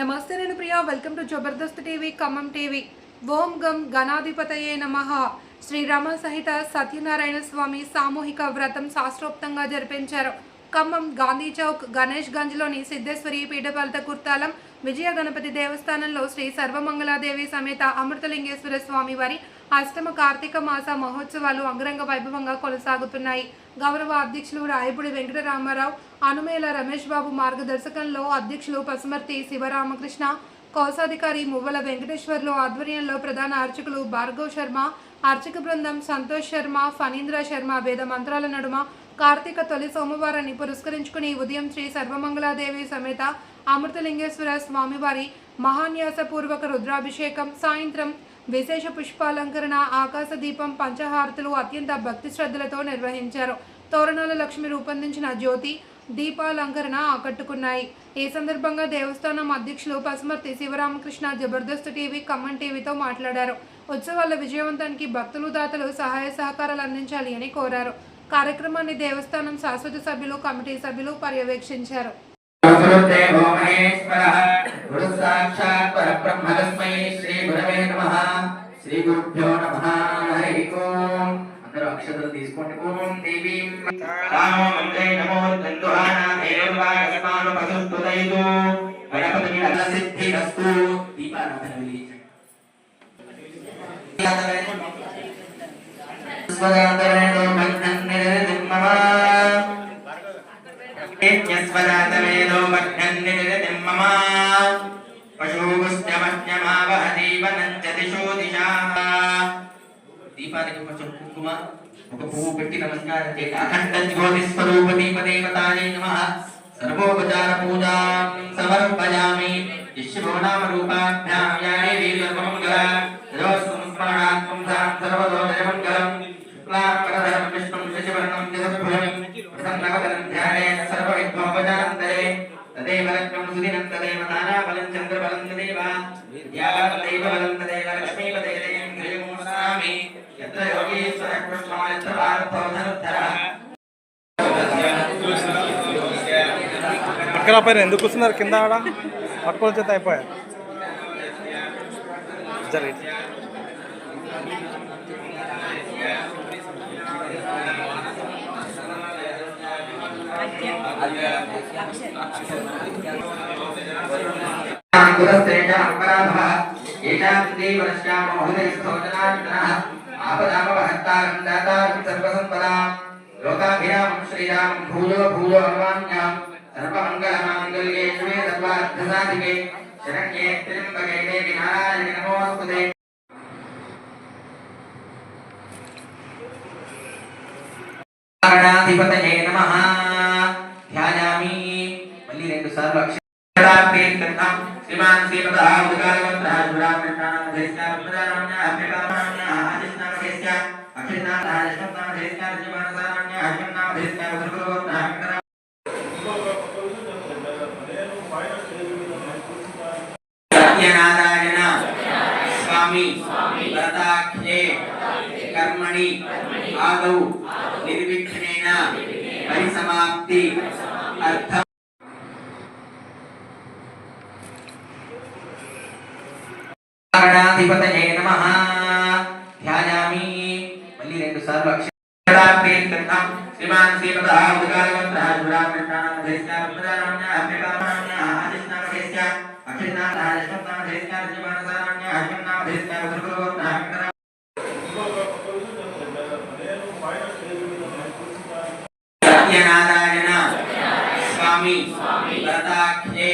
నమస్తే నేను Priya. Welcome to Jabardasth TV Khammam TV. ఓం గం గణాధిపతయే నమ. శ్రీరామ సహిత సత్యనారాయణ స్వామి సామూహిక వ్రతం శాస్త్రోక్తంగా జరిపించారు. ఖమ్మం గాంధీ చౌక్ గణేష్ గంజ్లోని సిద్ధేశ్వరి పీఠపాలిత కుర్తాలం విజయ గణపతి దేవస్థానంలో శ్రీ సర్వమంగళాదేవి సమేత అమృతలింగేశ్వర స్వామి వారి అష్టమ కార్తీక మాస మహోత్సవాలు అంగరంగ వైభవంగా కొనసాగుతున్నాయి. గౌరవ అధ్యక్షులు రాయపూడి వెంకటరామారావు అనుమేల రమేష్ బాబు మార్గదర్శకంలో అధ్యక్షులు పసుమర్తి శివరామకృష్ణ కోశాధికారి మువ్వల వెంకటేశ్వర్లు ఆధ్వర్యంలో ప్రధాన అర్చకులు భార్గవ్ శర్మ అర్చక బృందం సంతోష్ శర్మ ఫణీంద్ర శర్మ వేద మంత్రాల నడుమ కార్తీక తొలి సోమవారాన్ని పురస్కరించుకుని ఉదయం శ్రీ సర్వమంగళాదేవి సమేత అమృతలింగేశ్వర స్వామివారి మహాన్యాసపూర్వక రుద్రాభిషేకం సాయంత్రం విశేష పుష్పాలంకరణ ఆకాశ దీపం పంచహారతులు అత్యంత భక్తి శ్రద్ధలతో నిర్వహించారు. తోరణాల లక్ష్మి రూపొందించిన జ్యోతి దీపాలంకరణ ఆకట్టుకున్నాయి. ఈ సందర్భంగా దేవస్థానం అధ్యక్షులు పసుమర్తి శివరామకృష్ణ జబర్దస్త్ టీవీ ఖమ్మం టీవీతో మాట్లాడారు. ఉత్సవాల విజయవంతానికి భక్తులు దాతలు సహాయ సహకారాలు అందించాలి అని కోరారు. కార్యక్రమాన్ని దేవస్థానం శాశ్వత సభ్యులు కమిటీ సభ్యులు పర్యవేక్షించారు. శ్రీ గురుభ్యో నమ. హరి ఓం. అక్షతలు తీసుకోండి ఓం దేవీం రామో మంత్రే నమో దందుహానా దేవాగస్మాను పసుస్తుదైదు గణపతి నల్ల సిద్ధిరస్తు దీపారాధన వెలిగించండి స్వదాతరేణో మగ్నం నిరదిమ్మమా యస్వదాతవేదో మగ్నన్నిరతిం మమ పశువుశ్చమజ్ఞమావహదీపనంచ దిశో దిశా దీపానికి కొంచెం కుంకుమ ఒక పువ్వు పెట్టి నమస్కారం చేయండి అఖండ జ్యోతి స్వరూప దీప దేవతాయై నమః. సర్వోపచార పూజాం సమర్పయామి. యశ్వో నామ రూపాభ్యాం యాని వీర్యమంగళ సాం సర్వదో జయమంగళం శుక్లాంబరధరం విష్ణుం శశివర్ణం జగద్భుజం. ప్రసన్నవదనం ధ్యానే సర్వవిఘ్నోపచారంతరే. తదేవ లక్ష్మం సుదినం తదేవ నానాబలం చంద్రబలం తదేవ విద్యాబలైవ బలం తదేవ లక్ష్మీ. యోగీశ్వర అక్కడ పైన ఎందుకు కూర్చున్నారు? కింద ఆడ? పట్టుకొని చేత అయిపోయారు. జరిగింది లోకాభిరామం శ్రీరామం భూయో భూయో హనుమాన్యాం సర్వమంగళమాంగళ్యే శివే సర్వార్థసాధికే శరణ్యే త్ర్యంబకే దేవి నారాయణి నమోస్తుతే గణాధిపతయే నమః ధ్యాయామి మళ్ళీ రెండు సార్లు అక్షరార్థం శ్రీమాన్ శ్రీమద ఉదకాలవంత శివరామకృష్ణానం దేశాన ప్రధానాన్య అభ్యకామాన్య సత్యనారాయణ స్వామి వ్రతాఖ్యే కర్మణి ఆదౌ నిర్విఘ్నేన పరిసమాప్తి అర్థం గణాధిపతయే నమః అక్షరార్థం శ్రీమాన్ శ్రీమద ఉదకాలవంత శివరామకృష్ణానం దేశాన ప్రధానాన్య అభ్యకామాన్య ఆదిష్టాన దేశ అక్షిణాన ఆదిష్టాన దేశాన జీవనసారాన్య అక్షిణాన దేశాన దుర్గోత్త సత్యనారాయణ స్వామి వ్రతాఖ్యే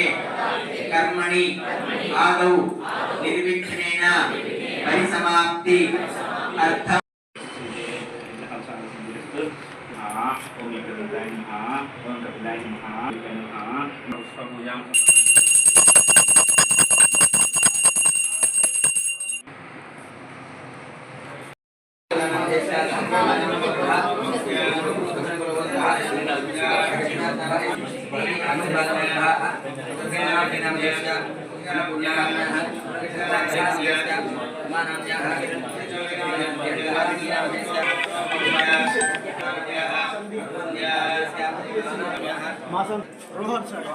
కర్మణి ఆదౌ నిర్విఘ్నేన పరిసమాప్తి అర్థం. A, omi kedai A, omi kedai A, kedai A, terus kamu yang మాసం రోహన్ సార్.